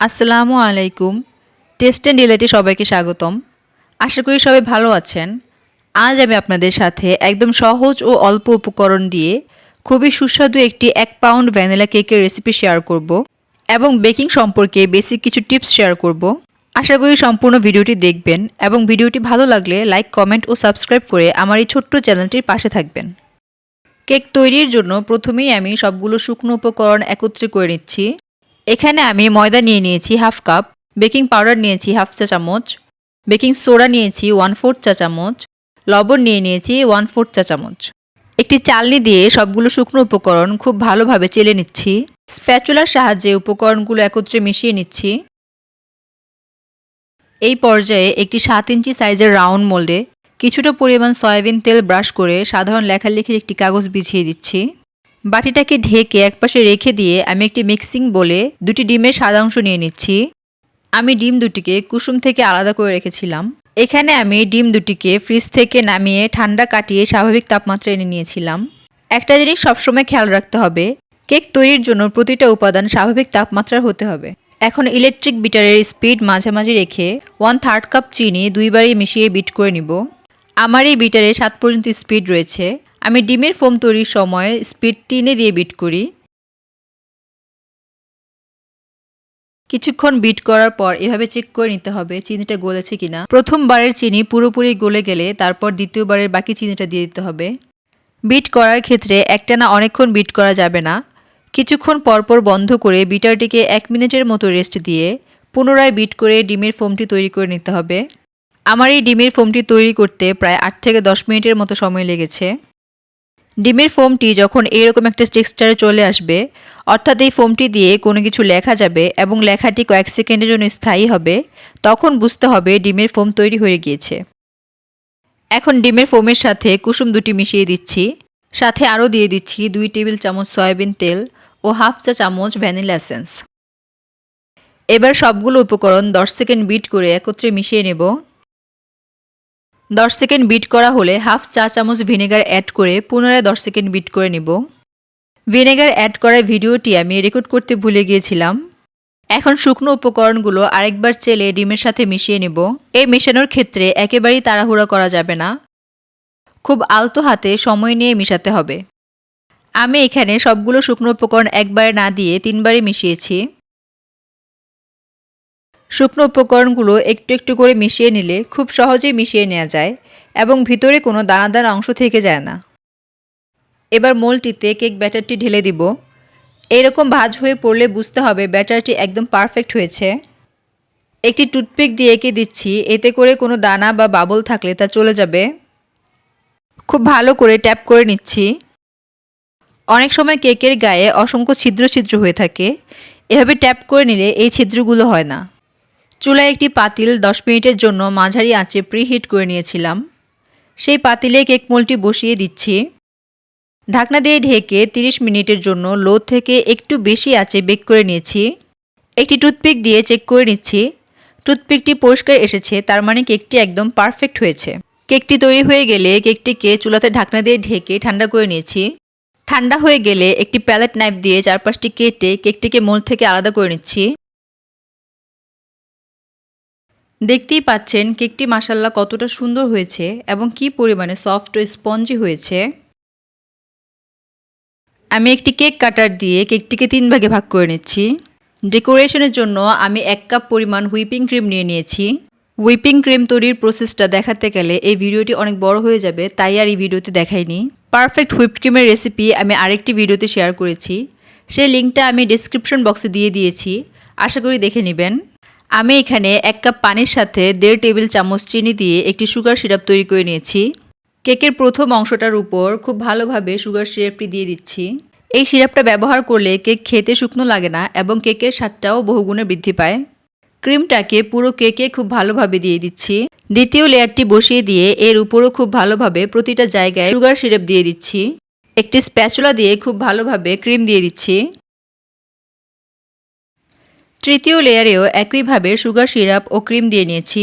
আসসালামু আলাইকুম। Test and ডিলেটে সবাইকে স্বাগতম। আশা করি সবাই ভালো আছেন। আজ আমি আপনাদের সাথে একদম সহজ ও অল্প উপকরণ দিয়ে খুবই সুস্বাদু একটি এক পাউন্ড ভ্যানিলা কেকের রেসিপি শেয়ার করব এবং বেকিং সম্পর্কে বেসিক কিছু টিপস শেয়ার করব। আশা করি সম্পূর্ণ ভিডিওটি দেখবেন এবং ভিডিওটি ভালো লাগলে লাইক কমেন্ট ও সাবস্ক্রাইব করে আমার এই ছোট্ট চ্যানেলটির পাশে থাকবেন। কেক তৈরির জন্য প্রথমেই আমি সবগুলো শুকনো উপকরণ একত্রে করে নিচ্ছি। এখানে আমি ময়দা নিয়ে নিয়েছি হাফ কাপ, বেকিং পাউডার নিয়েছি হাফ চা চামচ, বেকিং সোডা নিয়েছি ওয়ান ফোর্থ চা চামচ, লবণ নিয়ে নিয়েছি ওয়ান ফোর্থ চা চামচ। একটি চালনি দিয়ে সবগুলো শুকনো উপকরণ খুব ভালোভাবে চেলে নিচ্ছি। স্প্যাচুলার সাহায্যে উপকরণগুলো একত্রে মিশিয়ে নিচ্ছি। এই পর্যায়ে একটি সাত ইঞ্চি সাইজের রাউন্ড মোল্ডে কিছুটা পরিমাণ সয়াবিন তেল ব্রাশ করে সাধারণ লেখালেখির একটি কাগজ বিছিয়ে দিচ্ছি। বাটিটাকে ঢেকে একপাশে রেখে দিয়ে আমি একটি মিক্সিং বলে দুটি ডিমের সাদা অংশ নিয়ে নিচ্ছি। আমি ডিম দুটিকে কুসুম থেকে আলাদা করে রেখেছিলাম। এখানে আমি ডিম দুটিকে ফ্রিজ থেকে নামিয়ে ঠান্ডা কাটিয়ে স্বাভাবিক তাপমাত্রা এনে নিয়েছিলাম। একটা জিনিস সবসময় খেয়াল রাখতে হবে, কেক তৈরির জন্য প্রতিটা উপাদান স্বাভাবিক তাপমাত্রার হতে হবে। এখন ইলেকট্রিক বিটারের স্পিড মাঝামাঝি রেখে ওয়ান থার্ড কাপ চিনি দুইবারই মিশিয়ে বিট করে নিব। আমার এই বিটারে সাত পর্যন্ত স্পিড রয়েছে। আমি ডিমের ফোম তৈরির সময় স্পিড তিনে দিয়ে বিট করি। কিছুক্ষণ বিট করার পর এভাবে চেক করে নিতে হবে চিনিটা গলেছে কিনা। প্রথমবারের চিনি পুরোপুরি গলে গেলে তারপর দ্বিতীয়বারের বাকি চিনিটা দিয়ে দিতে হবে। বিট করার ক্ষেত্রে একটানা অনেকক্ষণ বিট করা যাবে না। কিছুক্ষণ পরপর বন্ধ করে বিটারটিকে এক মিনিটের মতো রেস্ট দিয়ে পুনরায় বিট করে ডিমের ফোমটি তৈরি করে নিতে হবে। আমার এই ডিমের ফোমটি তৈরি করতে প্রায় আট থেকে দশ মিনিটের মতো সময় লেগেছে। ডিমের ফোমটি যখন এইরকম একটা টেক্সচারে চলে আসবে, অর্থাৎ এই ফোমটি দিয়ে কোনো কিছু লেখা যাবে এবং লেখাটি কয়েক সেকেন্ডের জন্য স্থায়ী হবে, তখন বুঝতে হবে ডিমের ফোম তৈরি হয়ে গিয়েছে। এখন ডিমের ফোমের সাথে কুসুম দুটি মিশিয়ে দিচ্ছি। সাথে আরও দিয়ে দিচ্ছি দুই টেবিল চামচ সয়াবিন তেল ও হাফ চা চামচ ভ্যানিলা এসেন্স। এবার সবগুলো উপকরণ 10 সেকেন্ড বিট করে একত্রে মিশিয়ে নেব। 10 সেকেন্ড বিট করা হলে হাফ চা চামচ ভিনেগার অ্যাড করে পুনরায় 10 সেকেন্ড বিট করে নেব। ভিনেগার অ্যাড করার ভিডিওটি আমি রেকর্ড করতে ভুলে গিয়েছিলাম। এখন শুকনো উপকরণগুলো আরেকবার চেলে ডিমের সাথে মিশিয়ে নেব। এই মেশানোর ক্ষেত্রে একেবারেই তাড়াহুড়া করা যাবে না। খুব আলতো হাতে সময় নিয়ে মিশাতে হবে। আমি এখানে সবগুলো শুকনো উপকরণ একবারে না দিয়ে তিনবারই মিশিয়েছি। শুকনো উপকরণগুলো একটু একটু করে মিশিয়ে নিলে খুব সহজেই মিশিয়ে নেওয়া যায় এবং ভিতরে কোনো দানাদার অংশ থেকে যায় না। এবার মোলটিতে কেক ব্যাটারটি ঢেলে দিব। এরকম ভাজ হয়ে পড়লে বুঝতে হবে ব্যাটারটি একদম পারফেক্ট হয়েছে। একটি টুথপিক দিয়ে এঁকে দিচ্ছি, এতে করে কোনো দানা বা বাবল থাকলে তা চলে যাবে। খুব ভালো করে ট্যাপ করে নিচ্ছি। অনেক সময় কেকের গায়ে অসংখ্য ছিদ্র ছিদ্র হয়ে থাকে। এভাবে ট্যাপ করে নিলে এই ছিদ্রগুলো হয় না। চুলায় একটি পাতিল 10 মিনিটের জন্য মাঝারি আঁচে প্রিহিট করে নিয়েছিলাম। সেই পাতিলে কেক মোলটি বসিয়ে দিচ্ছি। ঢাকনা দিয়ে ঢেকে 30 মিনিটের জন্য লো থেকে একটু বেশি আঁচে বেক করে নিয়েছি। একটি টুথপিক দিয়ে চেক করে নিচ্ছি। টুথপিকটি পরিষ্কার এসেছে, তার মানে কেকটি একদম পারফেক্ট হয়েছে। কেকটি তৈরি হয়ে গেলে কেকটিকে চুলাতে ঢাকনা দিয়ে ঢেকে ঠান্ডা করে নিয়েছি। ঠান্ডা হয়ে গেলে একটি প্যালেট নাইফ দিয়ে চারপাশটি কেটে কেকটিকে মোল থেকে আলাদা করে নিচ্ছি। দেখতেই পাচ্ছেন কেকটি মাসাল্লা কতটা সুন্দর হয়েছে এবং কি পরিমাণে সফট ও স্পঞ্জি হয়েছে। আমি একটি কেক কাটার দিয়ে কেকটিকে তিন ভাগে ভাগ করে নিচ্ছি। ডেকোরেশনের জন্য আমি এক কাপ পরিমাণ হুইপিং ক্রিম নিয়ে নিয়েছি। হুইপিং ক্রিম তৈরির প্রসেসটা দেখাতে গেলে এই ভিডিওটি অনেক বড় হয়ে যাবে, তাই আর এই ভিডিওতে দেখাইনি। পারফেক্ট হুইপড ক্রিমের রেসিপি আমি আরেকটি ভিডিওতে শেয়ার করেছি। সেই লিঙ্কটা আমি ডিসক্রিপশন বক্সে দিয়ে দিয়েছি। আশা করি দেখে নেবেন। আমি এখানে এক কাপ পানির সাথে দেড় টেবিল চামচ চিনি দিয়ে একটি সুগার সিরাপ তৈরি করে নিয়েছি। কেকের প্রথম অংশটার উপর খুব ভালোভাবে সুগার সিরাপটি দিয়ে দিচ্ছি। এই সিরাপটা ব্যবহার করলে কেক খেতে শুকনো লাগে না এবং কেকের স্বাদটাও বহুগুণে বৃদ্ধি পায়। ক্রিমটাকে পুরো কেকে খুব ভালোভাবে দিয়ে দিচ্ছি। দ্বিতীয় লেয়ারটি বসিয়ে দিয়ে এর উপরও খুব ভালোভাবে প্রতিটা জায়গায় সুগার সিরাপ দিয়ে দিচ্ছি। একটি স্প্যাচুলা দিয়ে খুব ভালোভাবে ক্রিম দিয়ে দিচ্ছি। তৃতীয় লেয়ারেও একইভাবে সুগার সিরাপ ও ক্রিম দিয়ে নিয়েছি।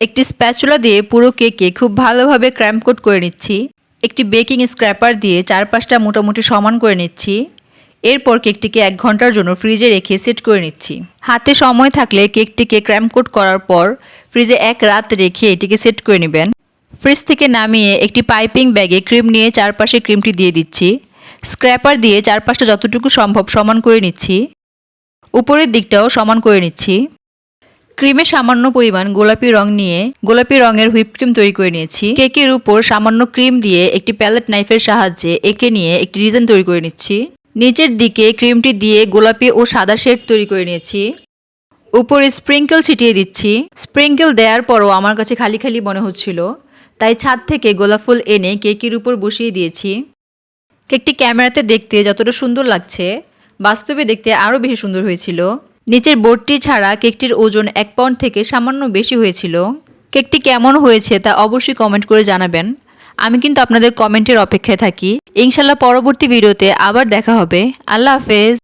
একটি স্প্যাচুলা দিয়ে পুরো কেকে খুব ভালোভাবে ক্র্যাম্প কোট করে নিচ্ছি। একটি বেকিং স্ক্র্যাপার দিয়ে চারপাশটা মোটামুটি সমান করে নিচ্ছি। এরপর কেকটিকে এক ঘণ্টার জন্য ফ্রিজে রেখে সেট করে নিচ্ছি। হাতে সময় থাকলে কেকটিকে ক্র্যাম কোট করার পর ফ্রিজে এক রাত রেখে এটিকে সেট করে নেবেন। ফ্রিজ থেকে নামিয়ে একটি পাইপিং ব্যাগে ক্রিম নিয়ে চারপাশে ক্রিমটি দিয়ে দিচ্ছি। স্ক্র্যাপার দিয়ে চারপাশটা যতটুকু সম্ভব সমান করে নিচ্ছি। উপরের দিকটাও সমান করে নিচ্ছি। ক্রিমে সামান্য পরিমাণ গোলাপি রং নিয়ে গোলাপি রঙের হুইপ ক্রিম তৈরি করে নিয়েছি। কেকের উপর সামান্য ক্রিম দিয়ে একটি প্যালেট নাইফের সাহায্যে এঁকে নিয়ে একটি ডিজাইন তৈরি করে নিচ্ছি। নিচের দিকে ক্রিমটি দিয়ে গোলাপি ও সাদা শেড তৈরি করে নিয়েছি। উপরে স্প্রিঙ্কেল ছিটিয়ে দিচ্ছি। স্প্রিঙ্কেল দেওয়ার পরও আমার কাছে খালি খালি মনে হচ্ছিল। তাই ছাদ থেকে গোলাপ ফুল এনে কেকের উপর বসিয়ে দিয়েছি। কেকটি ক্যামেরাতে দেখতে যতটা সুন্দর লাগছে বাস্তবে দেখতে আরও বেশি সুন্দর হয়েছিল। নিচের বোর্ডটি ছাড়া কেকটির ওজন এক পাউন্ড থেকে সামান্য বেশি হয়েছিল। কেকটি কেমন হয়েছে তা অবশ্যই কমেন্ট করে জানাবেন। আমি কিন্তু আপনাদের কমেন্টের অপেক্ষায় থাকি। ইনশাল্লাহ পরবর্তী ভিডিওতে আবার দেখা হবে। আল্লাহ হাফেজ।